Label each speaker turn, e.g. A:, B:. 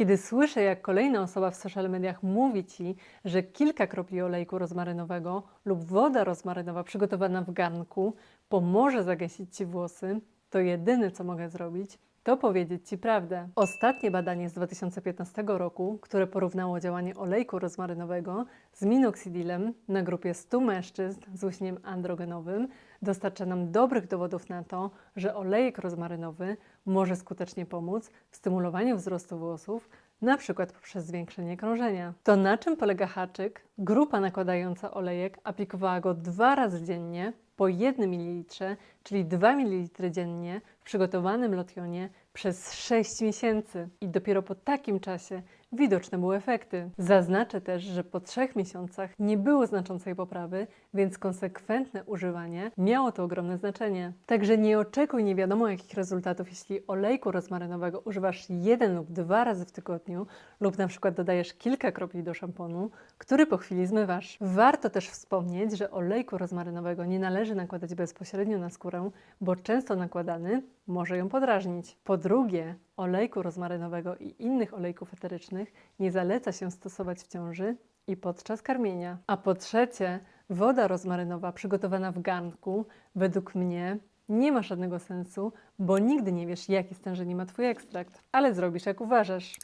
A: Kiedy słyszę, jak kolejna osoba w social mediach mówi ci, że kilka kropli olejku rozmarynowego lub woda rozmarynowa przygotowana w garnku pomoże zagęścić ci włosy, to jedyne co mogę zrobić, to powiedzieć Ci prawdę. Ostatnie badanie z 2015 roku, które porównało działanie olejku rozmarynowego z minoxidilem na grupie 100 mężczyzn z łyśniem androgenowym, dostarcza nam dobrych dowodów na to, że olejek rozmarynowy może skutecznie pomóc w stymulowaniu wzrostu włosów, na przykład poprzez zwiększenie krążenia. To na czym polega haczyk? Grupa nakładająca olejek aplikowała go dwa razy dziennie po 1 ml, czyli 2 ml dziennie w przygotowanym lotionie przez 6 miesięcy. I dopiero po takim czasie widoczne były efekty. Zaznaczę też, że po 3 miesiącach nie było znaczącej poprawy, więc konsekwentne używanie miało to ogromne znaczenie. Także nie oczekuj nie wiadomo jakich rezultatów, jeśli olejku rozmarynowego używasz jeden lub dwa razy w tygodniu lub na przykład dodajesz kilka kropli do szamponu, który po chwili zmywasz. Warto też wspomnieć, że olejku rozmarynowego nie należy nakładać bezpośrednio na skórę, bo często nakładany może ją podrażnić. Po drugie, olejku rozmarynowego i innych olejków eterycznych nie zaleca się stosować w ciąży i podczas karmienia. A po trzecie, woda rozmarynowa przygotowana w garnku według mnie nie ma żadnego sensu, bo nigdy nie wiesz, jakie stężenie ma Twój ekstrakt, ale zrobisz jak uważasz.